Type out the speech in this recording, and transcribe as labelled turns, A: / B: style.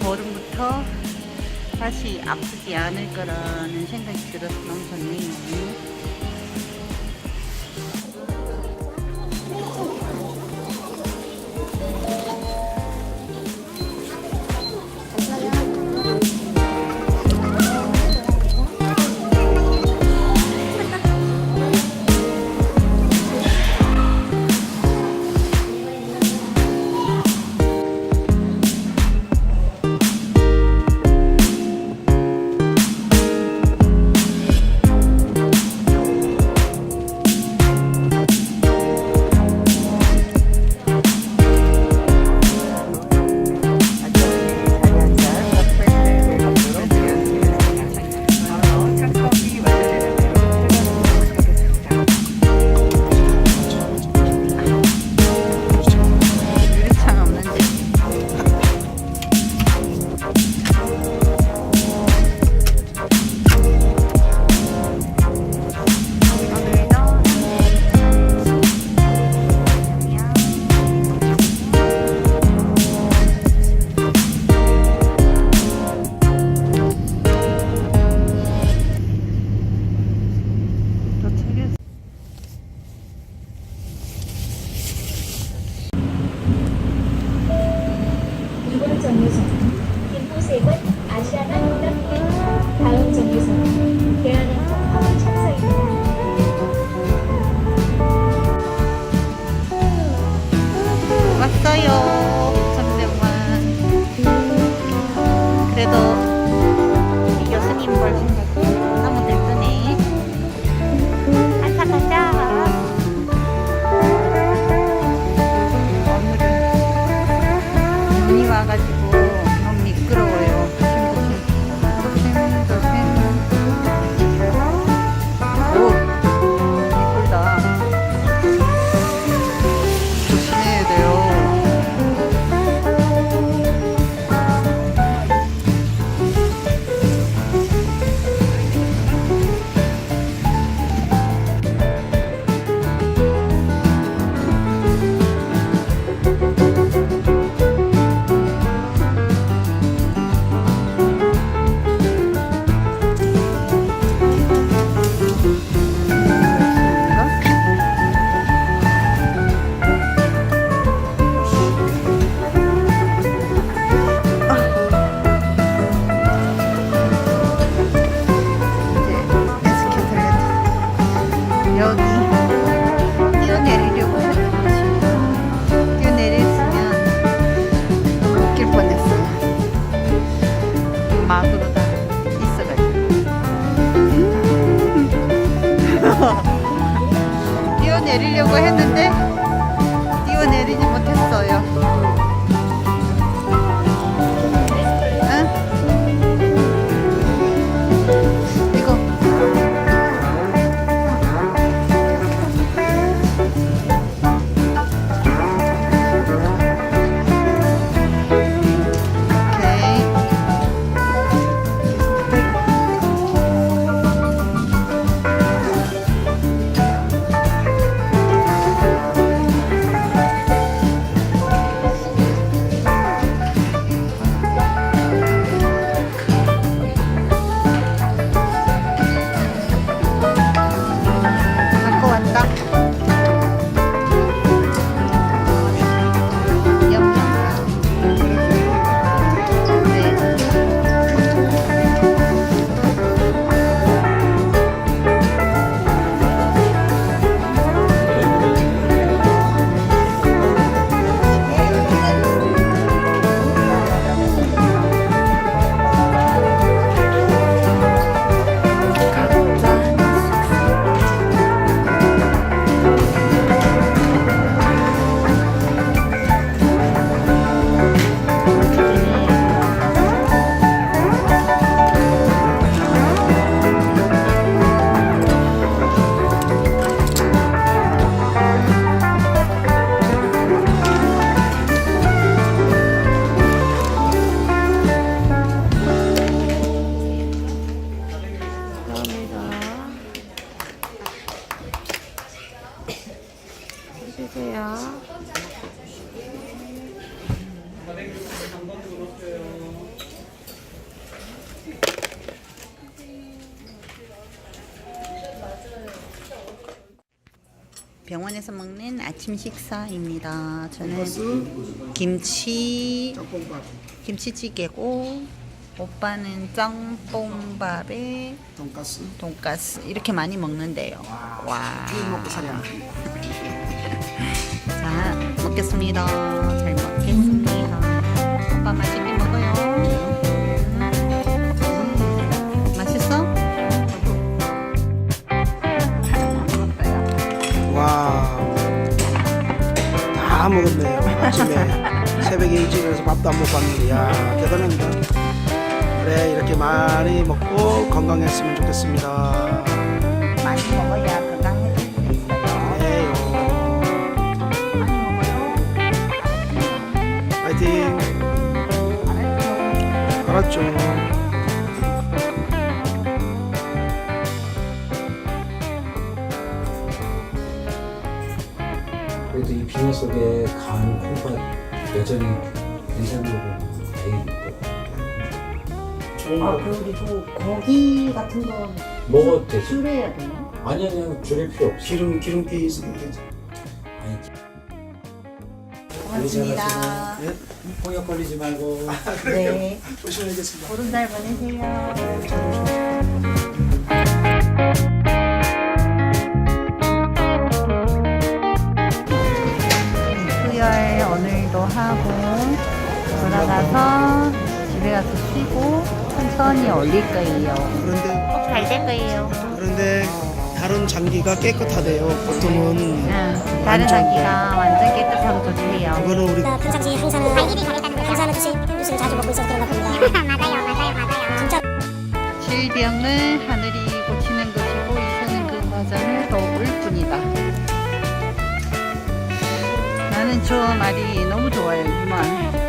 A: 걸음부터 다시 아프지 않을 거라는 생각이 들어서 너무 좋네요. 네. 뛰었는데 뛰어내리지 못했어요. 병원에서 먹는 아침 식사입니다. 저는 김치
B: 짬뽕밥,
A: 김치찌개고 오빠는 짬뽕밥에
B: 돈가스.
A: 돈가스 이렇게 많이 먹는데요. 와.
B: 먹고.
A: 자, 먹겠습니다. 잘 먹겠습니다. 오빠 맛있
B: 일어나서 밥도 안 먹고 왔는데, 야 대단합니다. 그래 이렇게 많이 먹고 건강했으면 좋겠습니다.
A: 많이 먹어야 건강해질 수 있어요.
B: 네요.
A: 많이 먹어요.
B: 파이팅.
A: 알았죠?
B: 알았죠.
C: 그래도 이 빙하 속에 간 콩팥 여전히 거 보면 다행이고
A: 아, 그리고 고기 같은 거
C: 먹어도 되지
A: 줄여야 돼요?
C: 아니 아니 줄일 필요 없어
B: 기름 기름기 있으면 되지.
C: 아니
A: 고맙습니다.
B: 네,
C: 홍역 걸리지 말고
A: 네.
B: 조심하겠습니다.
A: 보름달 보내세요. 수혈 천천히 올릴 거예요.
B: 그런데
A: 꼭잘될 거예요.
B: 그런데 다른 장기가 깨끗하대요. 보통은
A: 응, 다른 장기가 완전 깨끗하고 좋대요.
B: 그거는 우리
D: 평상시 항산은 항산은 주식 주스를 자주 먹고 있어서 그런 것 같습니다. 맞아요, 맞아요, 맞아요. 진짜
A: 질병을 하늘이 고치는 것이고 이서는 그 과정을 도울 뿐이다. 나는 저 말이 너무 좋아요. 이 말.